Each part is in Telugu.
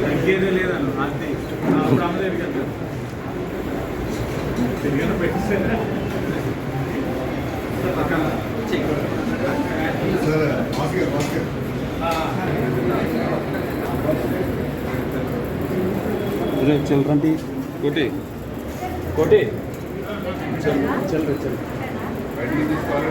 తగ్గేదే లేదన్న అంతే దగ్గరికి వెళ్తాను తిరిగిన పెట్టేస్తే. సరే భాస్కర్ భాస్కర్ చిల్డ్రన్ కోటి. కోటి. చిల్డ్రన్ చిల్డ్రన్ బయటికి తీసుకోవాలి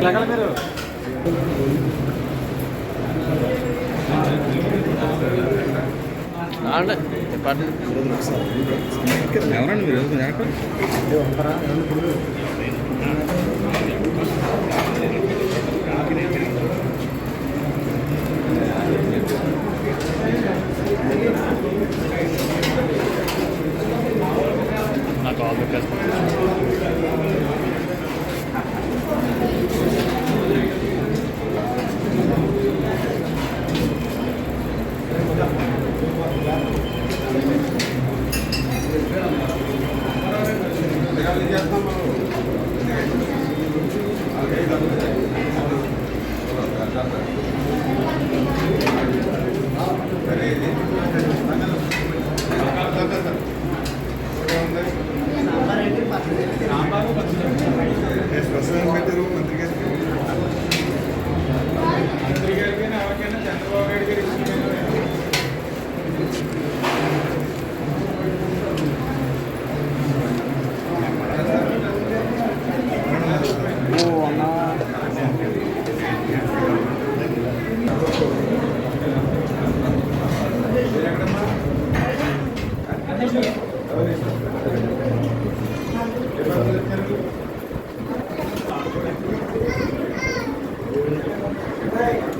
ఎలాగల మీరు ఎవరండి మీరు మీరు ఎక్కడ నాకు Amen.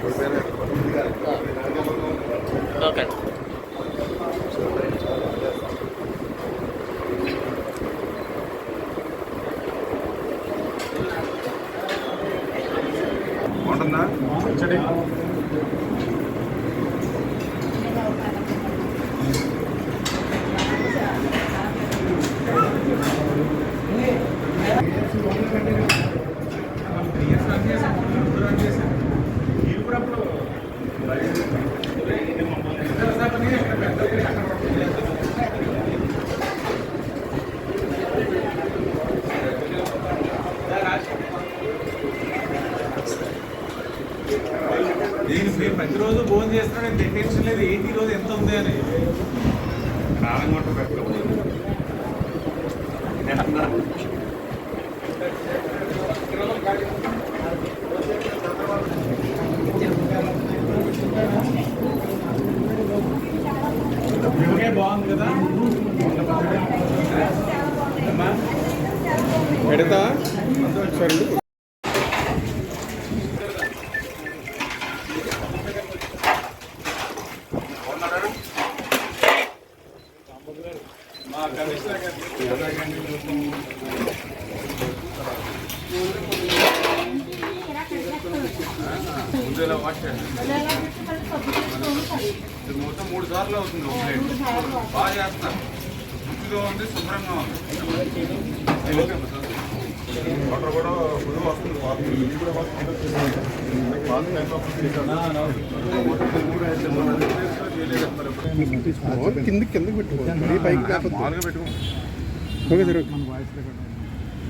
Volver చేస్తున్నాడు టెన్షన్ లేదు ఏంటి రోజు ఎంత ఉంది అని? కాలం కొట్ట పెట్టకపోతే ఇవే బాగుంది కదా అమ్మా పెడతా మా కమిషనర్ గారికి ముందులా వాష్ చేయండి ఇది మొత్తం మూడు సార్లు అవుతుంది ఒక ప్లేట్ బాగా చేస్తున్నారు. రుచిగా ఉంది శుభ్రంగా ఉంది. వాటర్ కూడా ఫుల్ వస్తుంది ఇది కూడా కింద కిందకి పెట్టుకోవాలి పైకి మామూలుగా పెట్టుకో ఓకే సార్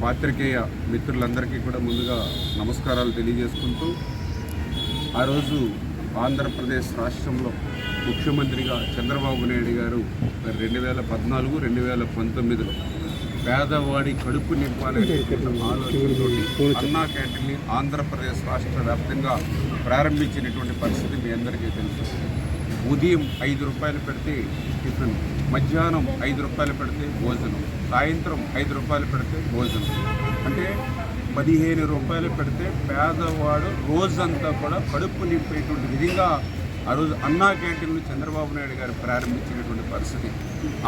పాత్రికేయ మిత్రులందరికీ కూడా ముందుగా నమస్కారాలు తెలియజేసుకుంటూ ఆ రోజు ఆంధ్రప్రదేశ్ రాష్ట్రంలో ముఖ్యమంత్రిగా చంద్రబాబు నాయుడు గారు రెండు వేల పద్నాలుగు రెండు వేల పంతొమ్మిదిలో పేదవాడి కడుపు నింపాలనేటువంటి ఆలోచనతో అన్నా క్యాంటీన్ని ఆంధ్రప్రదేశ్ రాష్ట్ర వ్యాప్తంగా ప్రారంభించినటువంటి పరిస్థితి మీ అందరికీ తెలుసు. ఉదయం ఐదు రూపాయలు పెడితే టిఫిన్ మధ్యాహ్నం ఐదు రూపాయలు పెడితే భోజనం సాయంత్రం ఐదు రూపాయలు పెడితే భోజనం. అంటే పదిహేను రూపాయలు పెడితే పేదవాడు రోజంతా కూడా కడుపు నింపేటువంటి విధంగా ఆ రోజు అన్నా క్యాంటీన్లు చంద్రబాబు నాయుడు గారు ప్రారంభించినటువంటి పరిస్థితి.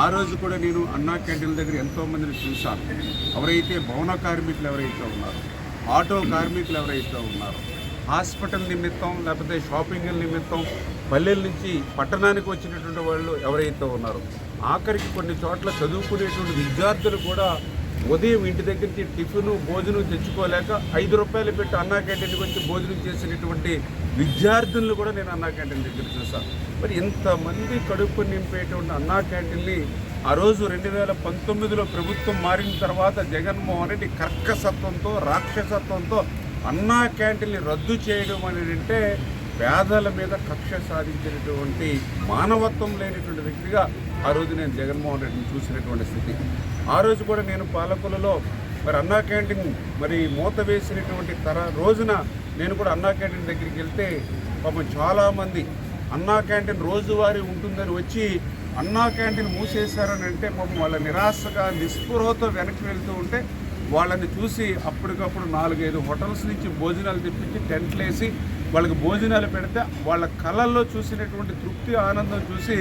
ఆ రోజు కూడా నేను అన్నా క్యాంటీన్ల దగ్గర ఎంతోమందిని చూశాను. ఎవరైతే భవన కార్మికులు ఎవరైతే ఉన్నారో ఆటో కార్మికులు ఎవరైతే ఉన్నారో హాస్పిటల్ నిమిత్తం లేకపోతే షాపింగ్ల నిమిత్తం పల్లెల నుంచి పట్టణానికి వచ్చినటువంటి వాళ్ళు ఎవరైతే ఉన్నారో ఆఖరికి కొన్ని చోట్ల చదువుకునేటువంటి విద్యార్థులు కూడా ఉదయం ఇంటి దగ్గర నుంచి టిఫిన్ భోజనం తెచ్చుకోలేక ఐదు రూపాయలు పెట్టి అన్నా క్యాంటీన్కి వచ్చి భోజనం చేసినటువంటి విద్యార్థులను కూడా నేను అన్నా క్యాంటీన్ దగ్గర చూసాను మరి ఇంతమంది కడుపు నింపేటువంటి అన్నా క్యాంటీన్ని ఆ రోజు రెండు వేల పంతొమ్మిదిలో ప్రభుత్వం మారిన తర్వాత జగన్మోహన్ రెడ్డి కర్కసత్వంతో రాక్షసత్వంతో అన్నా క్యాంటీన్ని రద్దు చేయడం అనేది అంటే పేదల మీద కక్ష సాధించినటువంటి మానవత్వం లేనటువంటి వ్యక్తిగా ఆ రోజు నేను జగన్మోహన్ రెడ్డిని చూసినటువంటి స్థితి. ఆ రోజు కూడా నేను పాలకులలో మరి అన్నా క్యాంటీన్ మరి మూత వేసినటువంటి తర రోజున నేను కూడా అన్నా క్యాంటీన్ దగ్గరికి వెళ్తే పాపం చాలామంది అన్నా క్యాంటీన్ రోజువారీ ఉంటుందని వచ్చి అన్నా క్యాంటీన్ మూసేశారని అంటే పాపం వాళ్ళ నిరాశగా నిస్పృహతో వెనక్కి వెళ్తూ ఉంటే వాళ్ళని చూసి అప్పటికప్పుడు నాలుగైదు హోటల్స్ నుంచి భోజనాలు తెప్పించి టెంట్లు వేసి వాళ్ళకి భోజనాలు పెడితే వాళ్ళ కళల్లో చూసినటువంటి తృప్తి ఆనందం చూసి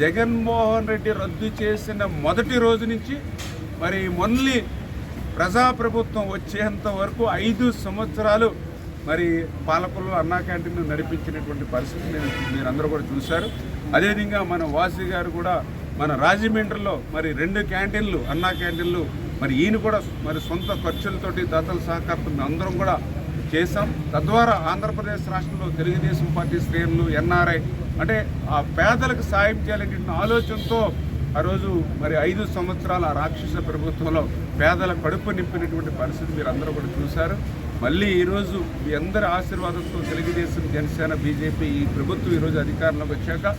జగన్మోహన్ రెడ్డి రద్దు చేసిన మొదటి రోజు నుంచి మరి మొన్లీ ప్రజాప్రభుత్వం వచ్చేంత వరకు ఐదు సంవత్సరాలు మరి పాలకులు అన్నా క్యాంటీన్ నడిపించినటువంటి పరిస్థితి మీరు మీరందరూ కూడా చూశారు. అదేవిధంగా మన వాసి గారు కూడా మన రాజమండ్రిలో మరి రెండు క్యాంటీన్లు అన్నా క్యాంటీన్లు మరి ఈయన కూడా మరి సొంత ఖర్చులతోటి దాతల సహకారంతో అందరం కూడా చేశాం. తద్వారా ఆంధ్రప్రదేశ్ రాష్ట్రంలో తెలుగుదేశం పార్టీ శ్రేణులు ఎన్ఆర్ఐ అంటే ఆ పేదలకు సాయం చేయాలనే ఆలోచనతో ఆ రోజు మరి ఐదు సంవత్సరాల రాక్షస ప్రభుత్వంలో పేదల కడుపు నింపినటువంటి పరిస్థితి మీరు అందరూ కూడా చూశారు. మళ్ళీ ఈరోజు మీ అందరి ఆశీర్వాదంతో తెలుగుదేశం జనసేన బీజేపీ ఈ ప్రభుత్వం ఈరోజు అధికారంలోకి వచ్చాక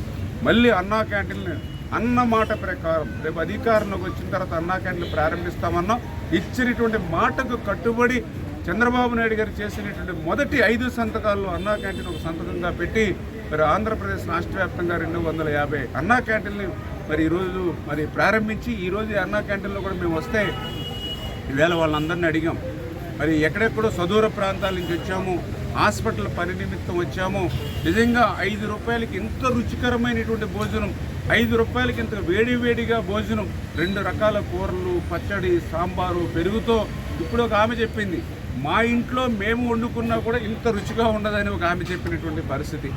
మళ్ళీ అన్నా క్యాంటీన్లు అన్న మాట ప్రకారం రేపు అధికారంలోకి వచ్చిన తర్వాత అన్నా క్యాంటీన్లు ప్రారంభిస్తామన్నా. ఇచ్చినటువంటి మాటకు కట్టుబడి చంద్రబాబు నాయుడు గారు చేసినటువంటి మొదటి ఐదు సంతకాల్లో అన్నా క్యాంటీన్ ఒక సంతకంగా పెట్టి మరి ఆంధ్రప్రదేశ్ రాష్ట్ర వ్యాప్తంగా రెండు వందల యాభై అన్నా క్యాంటీన్లు మరి ఈరోజు మరి ప్రారంభించి ఈరోజు అన్నా క్యాంటీన్లో కూడా మేము వస్తే ఈవేళ వాళ్ళందరినీ అడిగాం. మరి ఎక్కడెక్కడో సదూర ప్రాంతాల నుంచి వచ్చాము హాస్పిటల్ పని నిమిత్తం వచ్చాము. నిజంగా ఐదు రూపాయలకి ఇంత రుచికరమైనటువంటి భోజనం ఐదు రూపాయలకి ఇంత వేడి వేడిగా భోజనం రెండు రకాల కూరలు పచ్చడి సాంబారు పెరుగుతో ఇప్పుడు ఒక ఆమె చెప్పింది. మా ఇంట్లో మేము వండుకున్నా కూడా ఇంత రుచిగా ఉండదని ఒక ఆమె చెప్పినటువంటి పరిస్థితి.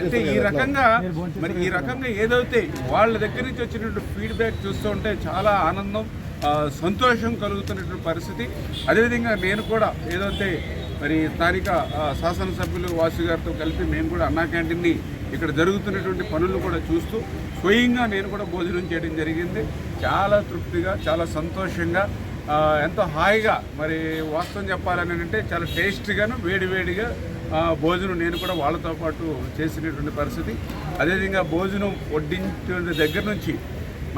అంటే ఈ రకంగా మరి ఈ రకంగా ఏదైతే వాళ్ళ దగ్గర నుంచి వచ్చినటువంటి ఫీడ్బ్యాక్ చూస్తూ ఉంటే చాలా ఆనందం సంతోషం కలుగుతున్నటువంటి పరిస్థితి. అదేవిధంగా నేను కూడా ఏదైతే మరి స్థానిక శాసనసభ్యులు వాసు గారితో కలిపి మేము కూడా అన్నా క్యాంటీన్ని ఇక్కడ జరుగుతున్నటువంటి పనులు కూడా చూస్తూ స్వయంగా నేను కూడా భోజనం చేయడం జరిగింది. చాలా తృప్తిగా చాలా సంతోషంగా ఎంతో హాయిగా మరి వాస్తవం చెప్పాలని అంటే చాలా టేస్ట్గాను వేడివేడిగా భోజనం నేను కూడా వాళ్ళతో పాటు చేసినటువంటి పరిస్థితి. అదేవిధంగా భోజనం వడ్డించే దగ్గర నుంచి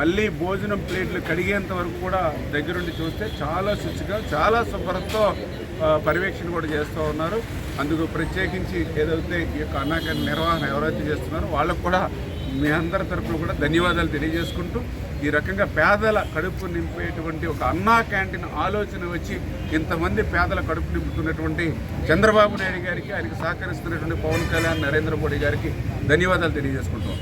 మళ్ళీ భోజనం ప్లేట్లు కడిగేంత వరకు కూడా దగ్గరుండి చూస్తే చాలా శుచిగా చాలా శుభ్రతతో పర్యవేక్షణ కూడా చేస్తూ ఉన్నారు. అందుకు ప్రత్యేకించి ఏదైతే ఈ యొక్క అన్నాక నిర్వహణ ఎవరైతే చేస్తున్నారో వాళ్ళకు కూడా మీ అందరి తరఫున కూడా ధన్యవాదాలు తెలియజేసుకుంటూ ఈ రకంగా పేదల కడుపు నింపేటువంటి ఒక అన్నా క్యాంటీన్ ఆలోచన వచ్చి ఇంతమంది పేదల కడుపు నింపుతున్నటువంటి చంద్రబాబు నాయుడు గారికి ఆయనకు సహకరిస్తున్నటువంటి పవన్ కళ్యాణ్ నరేంద్ర మోడీ గారికి ధన్యవాదాలు తెలియజేసుకుంటాం